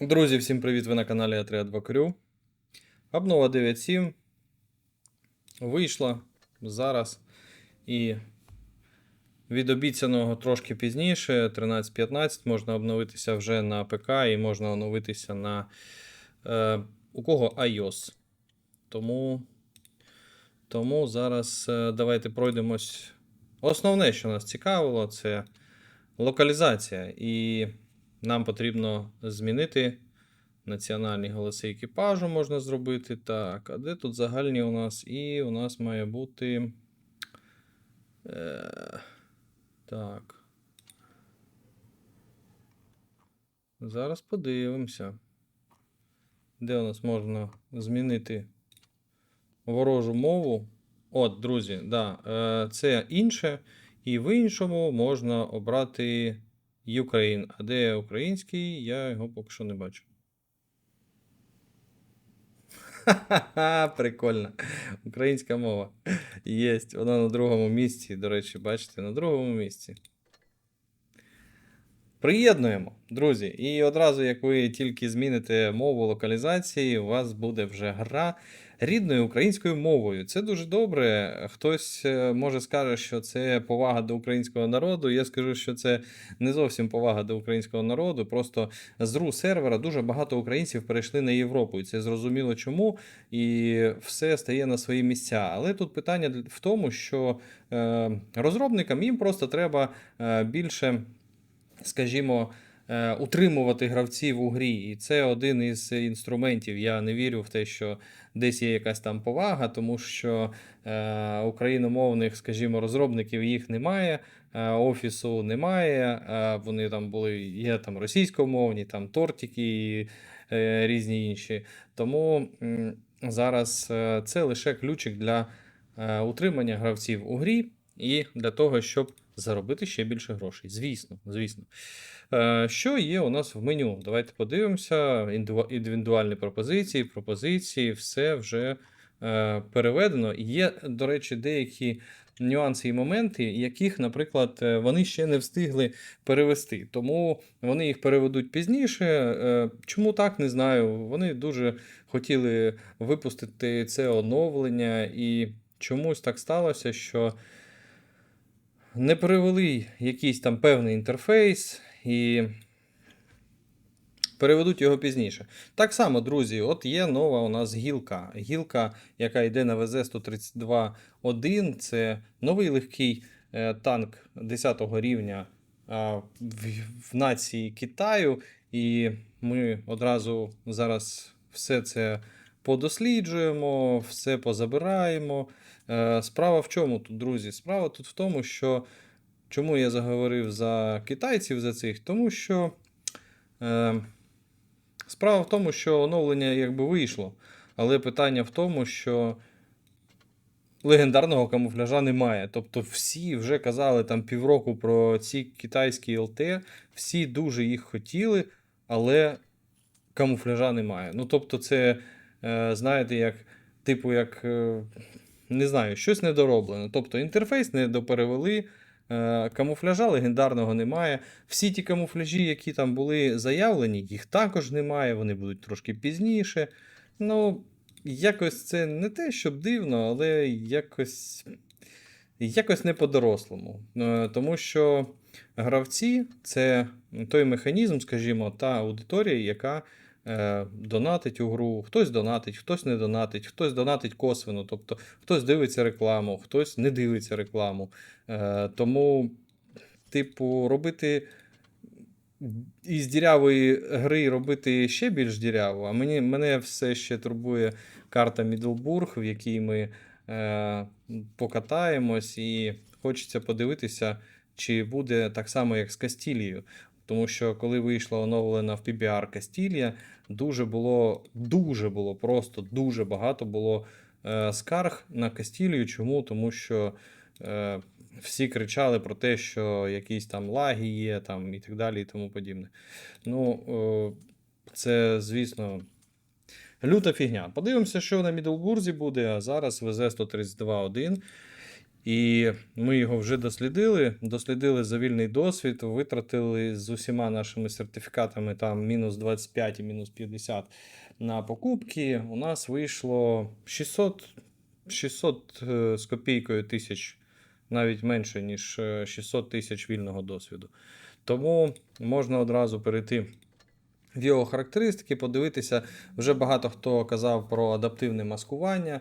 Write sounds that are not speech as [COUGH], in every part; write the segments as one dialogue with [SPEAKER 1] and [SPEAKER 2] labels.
[SPEAKER 1] Друзі, всім привіт! Ви на каналі А3 Крю. Обнова 9.7 вийшла зараз. І від обіцяного трошки пізніше, 13.15, можна обновитися вже на ПК і можна оновитися на е, у кого iOS. Тому, тому зараз е, давайте пройдемось. Основне, що нас цікавило, це локалізація. І нам потрібно змінити національні голоси екіпажу можна зробити. Так, а де тут загальні у нас? І у нас має бути. Е, так. Зараз подивимося. Де у нас можна змінити ворожу мову? От, друзі, да, е, це інше. І в іншому можна обрати Ukraine. А де український, я його поки що не бачу. Ха-ха-ха, прикольно. Українська мова. Єсть. Вона на другому місці. До речі, бачите, на другому місці. Приєднуємо, друзі. І одразу, як ви тільки зміните мову локалізації, у вас буде вже гра рідною українською мовою. Це дуже добре. Хтось е, може скаже, що це повага до українського народу. Я скажу, що це не зовсім повага до українського народу. Просто з ру сервера дуже багато українців перейшли на Європу, і це зрозуміло чому. І все стає на свої місця. Але тут питання в тому, що е, розробникам їм просто треба е, більше скажімо, утримувати гравців у грі. І це один із інструментів. Я не вірю в те, що десь є якась там повага, тому що е, україномовних, скажімо, розробників їх немає. е, Офісу немає, е, вони там були, є там російськомовні, там тортики і е, різні інші. Тому зараз е, це лише ключик для е, утримання гравців у грі і для того, щоб заробити ще більше грошей. Звісно, звісно. Е, Що є у нас в меню? Давайте подивимося. Індивідуальні пропозиції, пропозиції, все вже е, переведено. Є, до речі, деякі нюанси і моменти, яких, наприклад, е, вони ще не встигли перевести. Тому вони їх переведуть пізніше. Чому так, не знаю. Вони дуже хотіли випустити це оновлення, і чомусь так сталося, що не перевели якийсь там певний інтерфейс і переведуть його пізніше. Так само, друзі, от є нова у нас гілка. Гілка, яка йде на ВЗ-132-1, це новий легкий е, танк 10 го рівня в нації Китаю. І ми одразу зараз все це подосліджуємо, все позабираємо. Е, Справа в чому тут, друзі? Справа тут в тому, що чому я заговорив за китайців за цих? Тому що е, справа в тому, що оновлення якби вийшло. Але питання в тому, що легендарного камуфляжа немає. Тобто всі вже казали там півроку про ці китайські ЛТ, всі дуже їх хотіли, але камуфляжа немає. Ну, тобто, це, е, знаєте, як, типу, як. Не знаю, щось недороблено. Тобто інтерфейс не доперевели, е, камуфляжа легендарного немає. Всі ті камуфляжі, які там були заявлені, їх також немає, вони будуть трошки пізніше. Ну, якось це не те, щоб дивно, але якось, якось не по-дорослому. Е, Тому що гравці це той механізм, скажімо, та аудиторія, яка донатить у гру, хтось донатить, хтось не донатить, хтось донатить косвенно, тобто хтось дивиться рекламу, хтось не дивиться рекламу. Е, тому, типу, робити із дірявої гри робити ще більш діряву, а мені, мене все ще турбує карта Мідлбург, в якій ми е, покатаємось, і хочеться подивитися, чи буде так само, як з Кастілією. Тому що коли вийшла оновлена в PBR Кастілія, дуже було, дуже було, просто дуже багато було е, скарг на Кастілію. Чому? Тому що е, всі кричали про те, що якісь там лаги є, там, і так далі, і тому подібне. Ну, е, це, звісно, люта фігня. Подивимося, що на Мідлбурзі буде, а зараз ВЗ 132.1. І ми його вже дослідили. Дослідили за вільний досвід, витратили з усіма нашими сертифікатами там мінус 25 і мінус 50 на покупки. У нас вийшло 600, 600 е, з копійкою тисяч, навіть менше, ніж е, 600 тисяч вільного досвіду. Тому можна одразу перейти в його характеристики, подивитися. Вже багато хто казав про адаптивне маскування, е,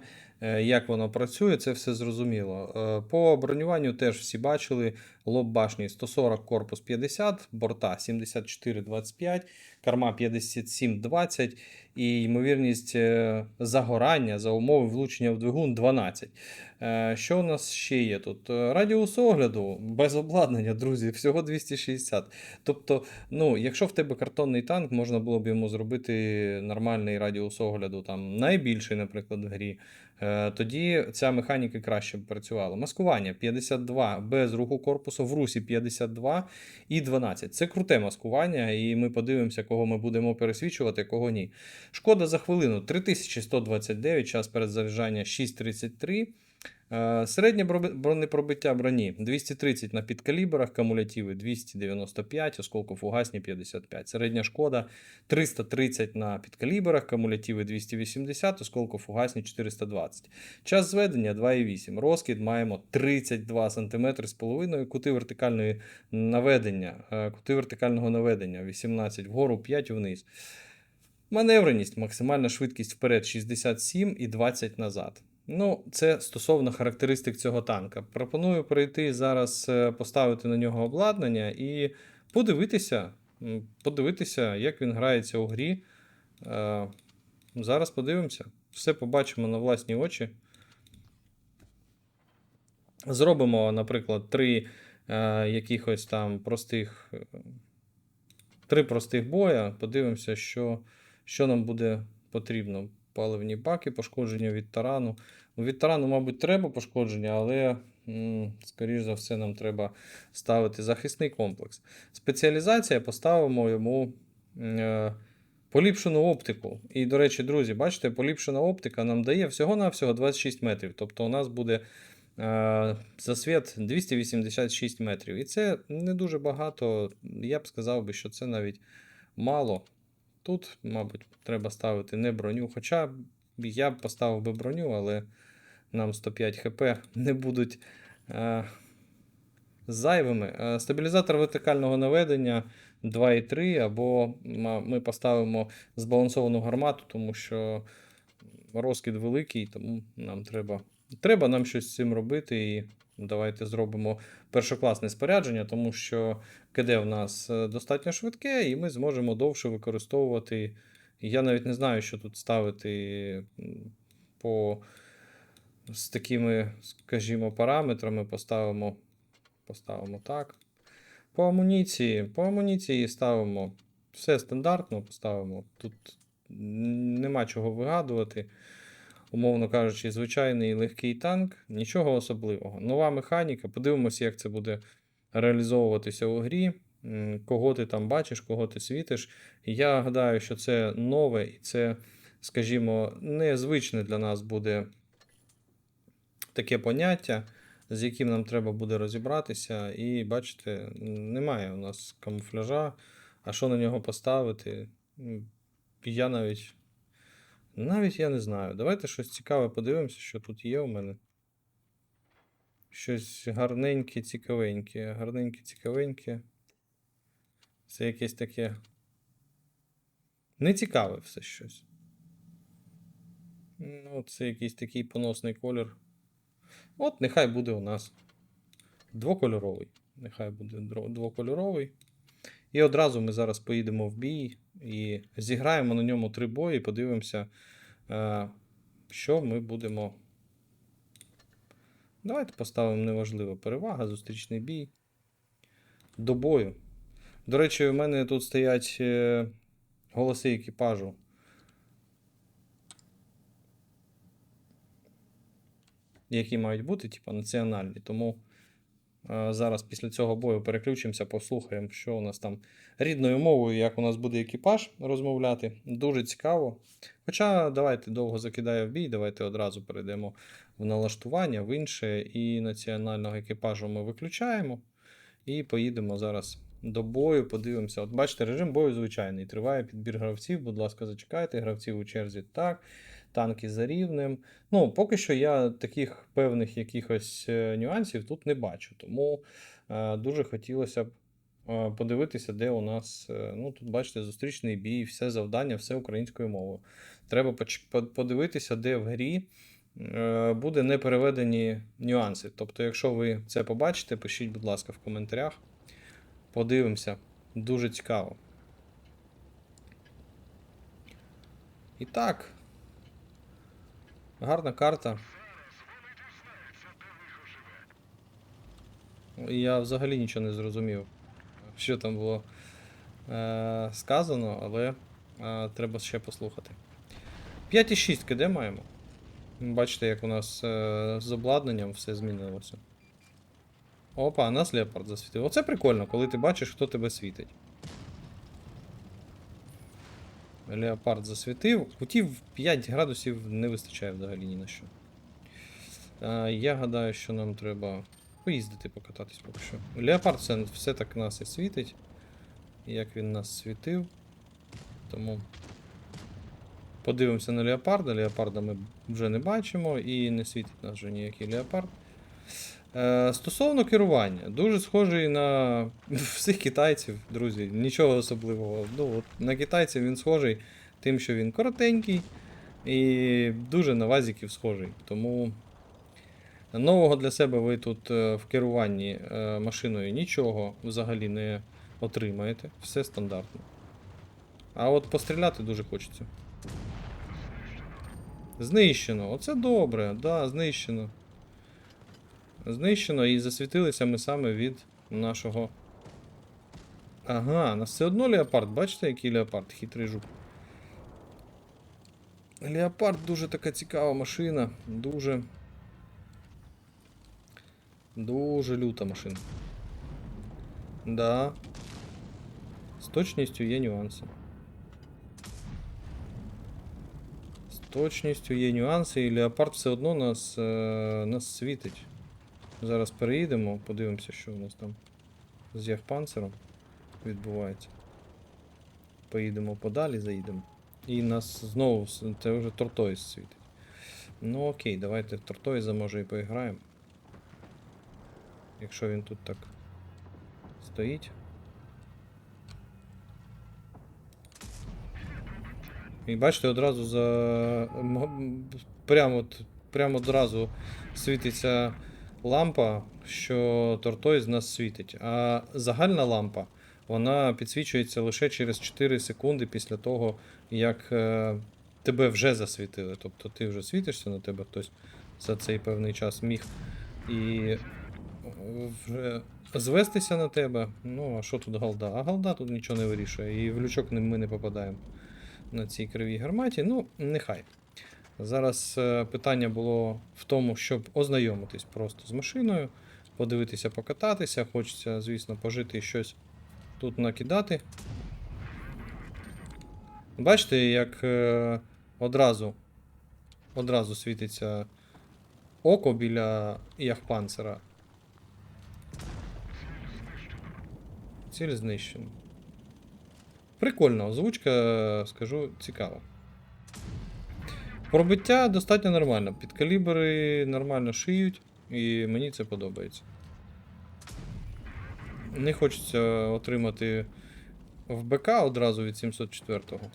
[SPEAKER 1] як воно працює, це все зрозуміло. Е, По бронюванню теж всі бачили лоб башні 140, корпус 50, борта 74-25, карма 57-20 і ймовірність е, загорання за умови влучення в двигун 12. Е, Що у нас ще є тут? Е, Радіус огляду без обладнання, друзі, всього 260. Тобто, ну, якщо в тебе картонний танк, можна було б йому зробити нормальний радіус огляду, там найбільший, наприклад, в грі. Е, Тоді ця механіка краще працювала. Маскування 52 без руху корпусу, в русі 52 і 12. Це круте маскування, і ми подивимося, кого ми будемо пересвічувати, кого ні. Шкода за хвилину 3129, час перезаряджання 6.33. Е, Середнє бронепробиття броні 230 на підкалібрах, кумулятиви 295, осколкофугасні 55. Середня шкода 330 на підкалібрах, кумулятиви 280, осколкофугасні 420. Час зведення 2,8. Розкид маємо 32 см з половиною. Кути вертикальної наведення, е, кути вертикального наведення 18 вгору, 5 вниз. Маневреність, максимальна швидкість вперед 67 і 20 назад. Ну, це стосовно характеристик цього танка. Пропоную перейти зараз, е, поставити на нього обладнання і подивитися, подивитися, як він грається у грі. Е, Зараз подивимося. Все побачимо на власні очі. Зробимо, наприклад, три е, якихось там простих. е, Три простих боя. Подивимося, що, що нам буде потрібно. Паливні баки, пошкодження від тарану. Ну, Від тарану, мабуть, треба пошкодження, але, скоріш за все, нам треба ставити захисний комплекс. Спеціалізація поставимо йому е, поліпшену оптику. І, до речі, друзі, бачите, поліпшена оптика нам дає всього-навсього 26 метрів. Тобто у нас буде е, засвіт 286 метрів. І це не дуже багато. Я б сказав би, що це навіть мало. Тут, мабуть, треба ставити не броню. Хоча я б поставив би броню, але нам 105 хп не будуть е, зайвими. Е, стабілізатор вертикального наведення 2,3, або ми поставимо збалансовану гармату, тому що розкид великий, тому нам треба, треба нам щось з цим робити. І давайте зробимо першокласне спорядження, тому що КД в нас е, достатньо швидке, і ми зможемо довше використовувати. Я навіть не знаю, що тут ставити по з такими, скажімо, параметрами. Поставимо, поставимо так. По амуніції. По амуніції ставимо все стандартно, поставимо. Тут нема чого вигадувати. Умовно кажучи, звичайний легкий танк, нічого особливого. Нова механіка. Подивимося, як це буде реалізовуватися у грі. Кого ти там бачиш, кого ти світиш. Я гадаю, що це нове і це, скажімо, незвичне для нас буде таке поняття, з яким нам треба буде розібратися. І бачите, немає у нас камуфляжа. А що на нього поставити? Я навіть. Навіть я не знаю. Давайте щось цікаве подивимося, що тут є у мене. Щось гарненьке, цікавеньке. Гарненьке, цікавеньке. Це якесь таке. Нецікаве все щось. Ну, це якийсь такий поносний колір. От, нехай буде у нас двокольоровий. Нехай буде двокольоровий. І одразу ми зараз поїдемо в бій і зіграємо на ньому три бої, подивимося, е, що ми будемо. Давайте поставимо неважливо. Перевага, зустрічний бій. До бою. До речі, у мене тут стоять е, голоси екіпажу. Які мають бути, типу, національні. Тому зараз після цього бою переключимося, послухаємо, що у нас там рідною мовою, як у нас буде екіпаж розмовляти. Дуже цікаво. Хоча давайте довго закидаю в бій, давайте одразу перейдемо в налаштування, в інше, і національного екіпажу ми виключаємо. І поїдемо зараз до бою, подивимося. От бачите, режим бою звичайний. Триває підбір гравців. Будь ласка, зачекайте, гравців у черзі так. Танки за рівнем. Ну, поки що я таких певних якихось е, нюансів тут не бачу. Тому е, дуже хотілося б е, подивитися, де у нас. ну, тут бачите, зустрічний бій, все завдання, все українською мовою. Треба подивитися, де в грі буде не переведені нюанси. Тобто, якщо ви це побачите, пишіть, будь ласка, в коментарях. Подивимося. Дуже цікаво. І так. Гарна карта. Я взагалі нічого не зрозумів, що там було е, сказано, але е, треба ще послухати. 5,6 де маємо? Бачите, як у нас е, з обладнанням все змінилося. Опа, нас леопард засвітив. Оце прикольно, коли ти бачиш, хто тебе світить. Леопард засвітив. Кутів 5 градусів не вистачає взагалі ні на що. А, я гадаю, що нам треба поїздити, покататись поки що. Леопард все, все так нас і світить. Як він нас світив. Тому подивимося на леопарда. Леопарда ми вже не бачимо і не світить нас вже ніякий леопард. Е, Стосовно керування, дуже схожий на [LAUGHS] всіх китайців, друзі. Нічого особливого. Ну, от на китайців він схожий тим, що він коротенький і дуже на вазіків схожий. Тому нового для себе ви тут е, в керуванні е, машиною нічого взагалі не отримаєте. Все стандартно. А от постріляти дуже хочеться. Знищено. Оце добре, да, знищено. Знищено і засвітилися ми саме від нашого. Ага, нас все одно леопард. Бачите, який леопард? Хитрий жук. Леопард дуже така цікава машина. Дуже. Дуже люта машина. Да. З точністю є нюанси. З точністю є нюанси, і леопард все одно нас, е, нас світить. Зараз переїдемо, подивимося, що у нас там з яхпанцером відбувається. Поїдемо подалі, заїдемо. І нас знову це вже Тортойс світить. Ну окей, давайте Тортойза може і поіграємо. Якщо він тут так стоїть. І бачите, одразу за. Прямо, прямо одразу світиться лампа, що тортой з нас світить. А загальна лампа вона підсвічується лише через 4 секунди після того, як е, тебе вже засвітили. Тобто ти вже світишся, на тебе хтось за цей певний час міг і вже звестися на тебе. Ну, а що тут галда? А галда тут нічого не вирішує. І в лючок ми не попадаємо на цій кривій гарматі. Ну, нехай. Зараз е, питання було в тому, щоб ознайомитись просто з машиною, подивитися, покататися. Хочеться, звісно, пожити і щось тут накидати. Бачите, як е, одразу, одразу світиться око біля яхпанцера. Ціль знищена. Прикольно, озвучка, скажу, цікава. Пробиття достатньо нормально. Підкалібри нормально шиють, і мені це подобається. Не хочеться отримати в БК одразу від 704-го.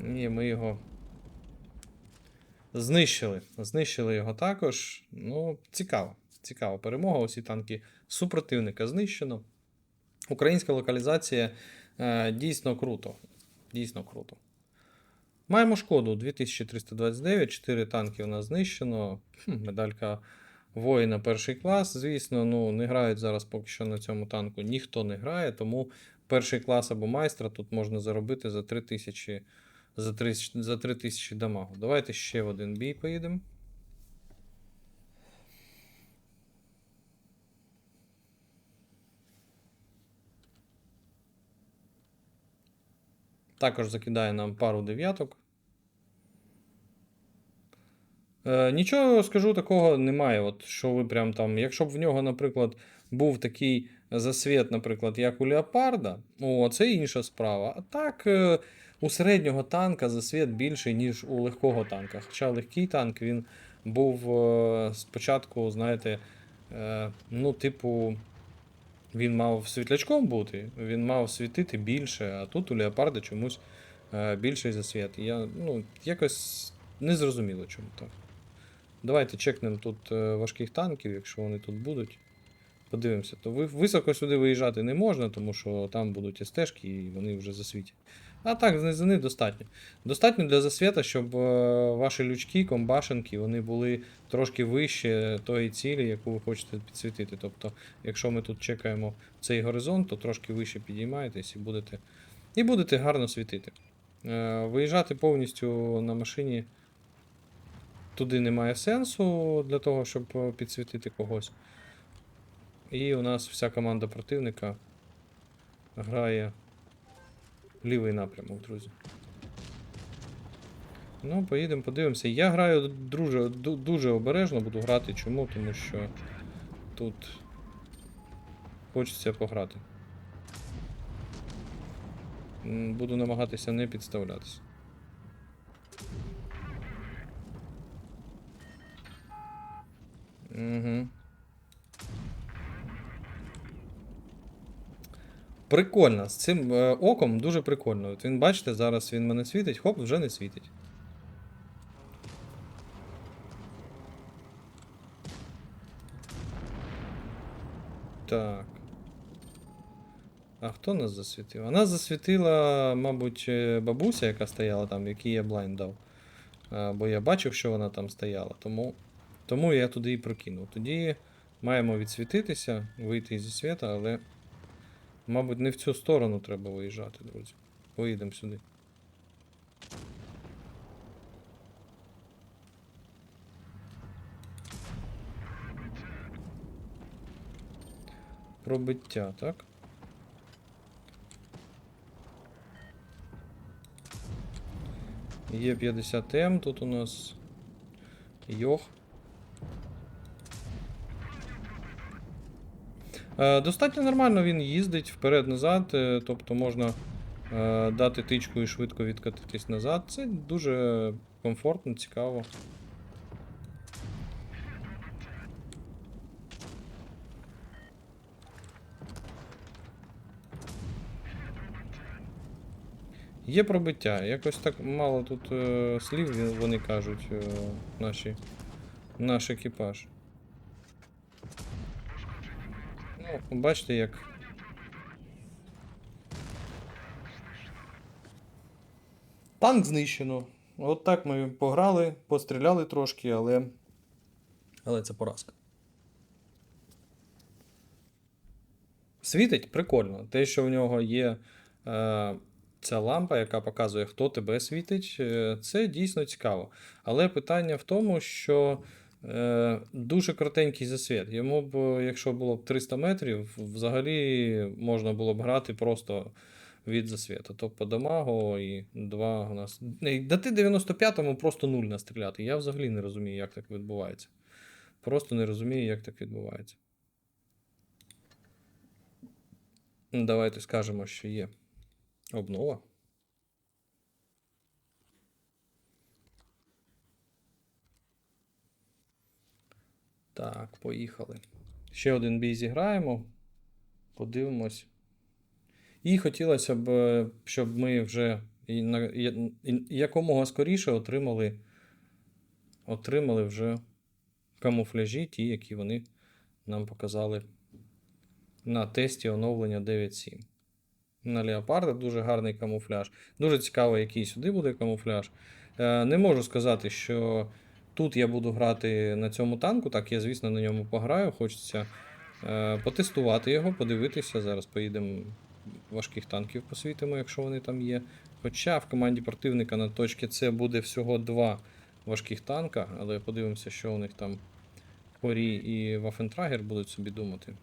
[SPEAKER 1] Ні, ми його знищили. Знищили його також. Ну, цікаво. Цікава перемога. Усі танки супротивника знищено. Українська локалізація е, дійсно круто. Дійсно круто. Маємо шкоду 2329, 4 танки у нас знищено. Хм, медалька воїна перший клас. Звісно, ну, не грають зараз поки що на цьому танку. Ніхто не грає, тому перший клас або майстра тут можна заробити за 3000 за 3, за 3000 дамагу. Давайте ще в один бій поїдемо. Також закидає нам пару дев'яток. Е, нічого скажу такого немає. От що ви прям там. Якщо б в нього, наприклад, був такий засвіт, наприклад, як у Леопарда, о, це інша справа. А так, е, у середнього танка засвіт більший, ніж у легкого танка. Хоча легкий танк він був е, спочатку, знаєте, е, ну, типу. Він мав світлячком бути, він мав світити більше, а тут у Леопарда чомусь е, більший засвіт. Я, ну, якось не зрозуміло, чому так. Давайте чекнемо тут е, важких танків, якщо вони тут будуть. Подивимося. То високо сюди виїжджати не можна, тому що там будуть стежки і вони вже засвітять. А так, знизини достатньо. Достатньо для засвіта, щоб е, ваші лючки, комбашенки, вони були трошки вище тої цілі, яку ви хочете підсвітити. Тобто, якщо ми тут чекаємо цей горизонт, то трошки вище підіймаєтесь і будете, і будете гарно світити. Е, Виїжджати повністю на машині туди немає сенсу для того, щоб е, підсвітити когось. І у нас вся команда противника грає лівий напрямок, друзі. Ну, поїдемо, подивимося. Я граю дуже, дуже обережно буду грати. Чому? Тому що тут хочеться пограти. Буду намагатися не підставлятися. Угу. Прикольно. З цим е, оком дуже прикольно. От він, бачите, зараз він мене світить, хоп, вже не світить. Так. А хто нас засвітив? А нас засвітила, мабуть, е, бабуся, яка стояла там, якій я блайнд дав. А, бо я бачив, що вона там стояла, тому, тому я туди і прокинув. Тоді маємо відсвітитися, вийти зі світа, але. Мабуть, не в цю сторону треба виїжджати, друзі. Поїдемо сюди. Пробиття, так? Є 50М, тут у нас Йох. Достатньо нормально він їздить вперед-назад, е, тобто можна е, дати тичку і швидко відкатитись назад. Це дуже комфортно, цікаво. Є пробиття. Якось так мало тут е, слів вони кажуть, е, наші, наш екіпаж. Ну, бачите, як. Танк знищено. От так ми пограли, постріляли трошки, але. Але це поразка. Світить прикольно. Те, що в нього є е, ця лампа, яка показує, хто тебе світить, е, це дійсно цікаво. Але питання в тому, що дуже коротенький засвіт. Йому б, е, якщо було б 300 метрів, взагалі можна було б грати просто від засвіту. Тобто дамагу і 2 у нас. Дати 95-му просто 0 настріляти. Я взагалі не розумію, як так відбувається. Просто не розумію, як так відбувається. Ну, Давайте скажемо, що є обнова. Так, поїхали. Ще один бій зіграємо. Подивимось. І хотілося б, е, щоб ми вже якомога скоріше отримали, отримали вже камуфляжі, ті, які вони нам показали на тесті оновлення 9.7. На Леопарда дуже гарний камуфляж. Дуже цікаво, який сюди буде камуфляж. Е, Не можу сказати, що тут я буду грати на цьому танку. Так, я, звісно, на ньому пограю. Хочеться е, потестувати його, подивитися. Зараз поїдемо важких танків посвітимо, якщо вони там є. Хоча в команді противника на точці С буде всього два важких танка, але подивимося, що у них там Хорі і Вафентрагер будуть собі думати.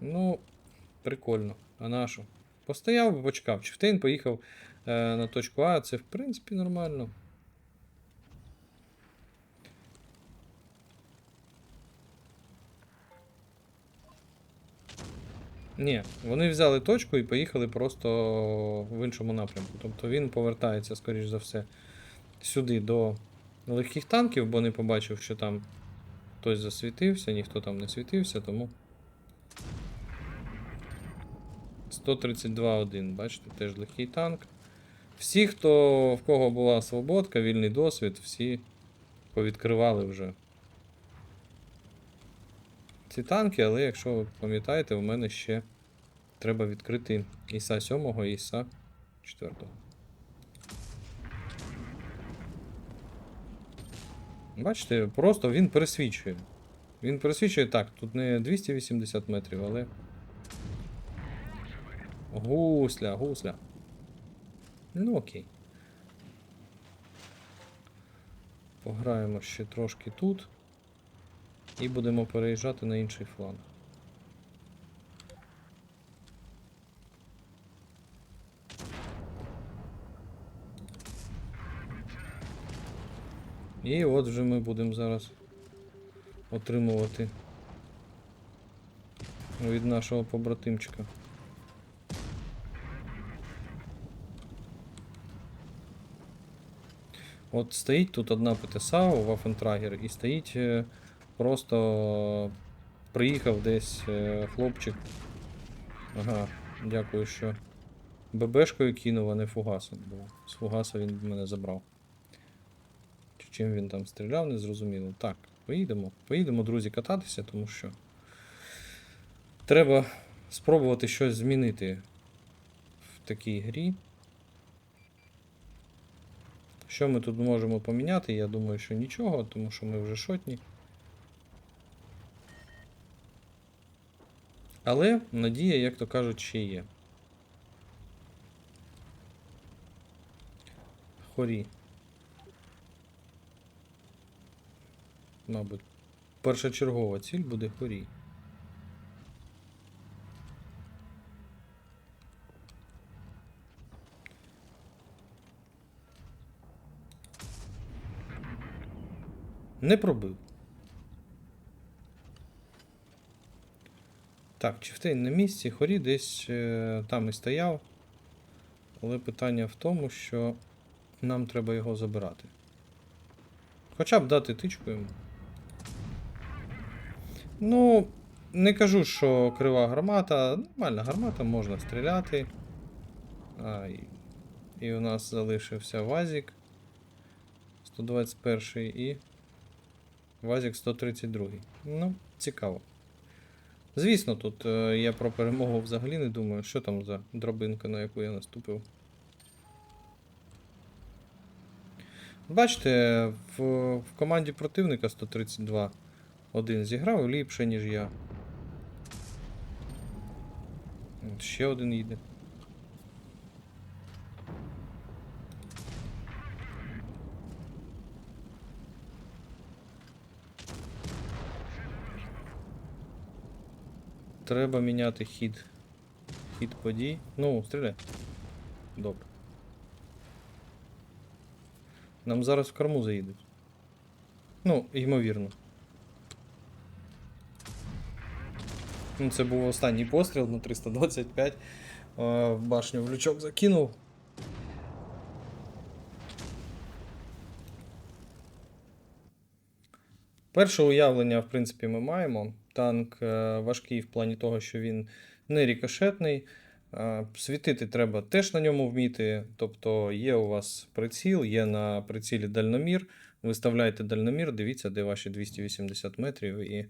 [SPEAKER 1] Ну, прикольно. А нашу? Постояв, почекав. Чифтейн поїхав е, на точку А, це в принципі нормально. Ні, вони взяли точку і поїхали просто в іншому напрямку. Тобто він повертається, скоріш за все, сюди до легких танків, бо не побачив, що там хтось засвітився, ніхто там не світився, тому. 132-1, бачите, теж легкий танк. Всі, хто в кого була свободка, вільний досвід, всі повідкривали вже ці танки, але якщо ви пам'ятаєте, у мене ще треба відкрити Іса 7 і Іса 4. Бачите, просто він пересвічує. Він пересвічує так, тут не 280 метрів, але. Гусля, гусля. Ну окей. Пограємо ще трошки тут. І будемо переїжджати на інший фланг. І от вже ми будемо зараз отримувати від нашого побратимчика. От стоїть тут одна ПТСА у Вафентрагер і стоїть е, просто приїхав десь е, хлопчик. Ага, дякую, що ББшкою кинув, а не фугасом. Бо з фугаса він мене забрав. Чи чим він там стріляв, не зрозуміло. Так, поїдемо. Поїдемо, друзі, кататися, тому що треба спробувати щось змінити в такій грі. Що ми тут можемо поміняти? Я думаю, що нічого, тому що ми вже шотні. Але надія, як то кажуть, ще є. Хорі. Мабуть, першочергова ціль буде хорі. Не пробив. Так, Чифтейн на місці, хорі десь е, там і стояв. Але питання в тому, що нам треба його забирати. Хоча б дати тичку йому. Ну, не кажу, що крива гармата. Нормальна гармата, можна стріляти. А, і, і у нас залишився Вазік 121 і Вазік 132. Ну, цікаво. Звісно, тут е, я про перемогу взагалі не думаю. Що там за дробинка, на яку я наступив. Бачите, в, в команді противника 132 один зіграв ліпше, ніж я. Ще один їде. Треба міняти хід. Хід подій. Ну, стріляй. Добре. Нам зараз в корму заїдуть. Ну, ймовірно. Ну, Це був останній постріл на 325. Е, башню в лючок закинув. Перше уявлення, в принципі, ми маємо. Танк е, важкий в плані того, що він не рікошетний. Е, Світити треба теж на ньому вміти. Тобто є у вас приціл, є на прицілі дальномір. Виставляєте дальномір, дивіться, де ваші 280 метрів, і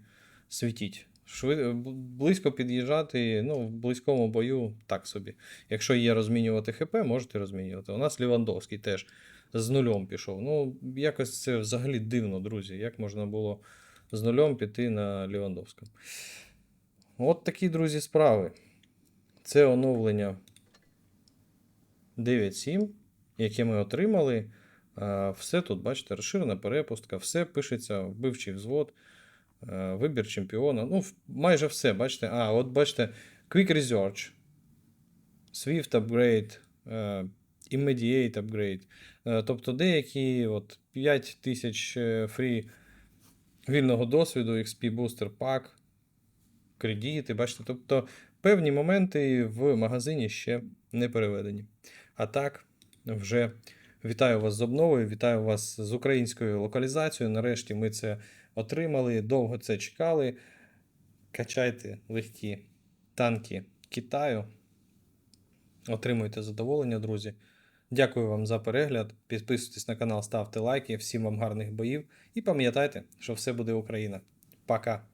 [SPEAKER 1] світіть. Швид... Близько під'їжджати, ну, в близькому бою так собі. Якщо є розмінювати ХП, можете розмінювати. У нас Лівандовський теж з нульом пішов. Ну, якось це взагалі дивно, друзі. Як можна було з нульом піти на Лівандовському? От такі, друзі, справи. Це оновлення 9.7, яке ми отримали. Все тут, бачите, розширена перепустка, все пишеться, вбивчий взвод, вибір чемпіона. Ну, майже все, бачите. А, от бачите, Quick Research. Swift Upgrade, Immediate Upgrade. Е, Тобто деякі от 5 тисяч е, фрі вільного досвіду, XP Booster Pack, кредити, бачите, тобто певні моменти в магазині ще не переведені. А так, вже вітаю вас з обновою, вітаю вас з українською локалізацією. Нарешті ми це отримали, довго це чекали. Качайте легкі танки Китаю. Отримуйте задоволення, друзі. Дякую вам за перегляд. Підписуйтесь на канал, ставте лайки. Всім вам гарних боїв. І пам'ятайте, що все буде Україна. Пока!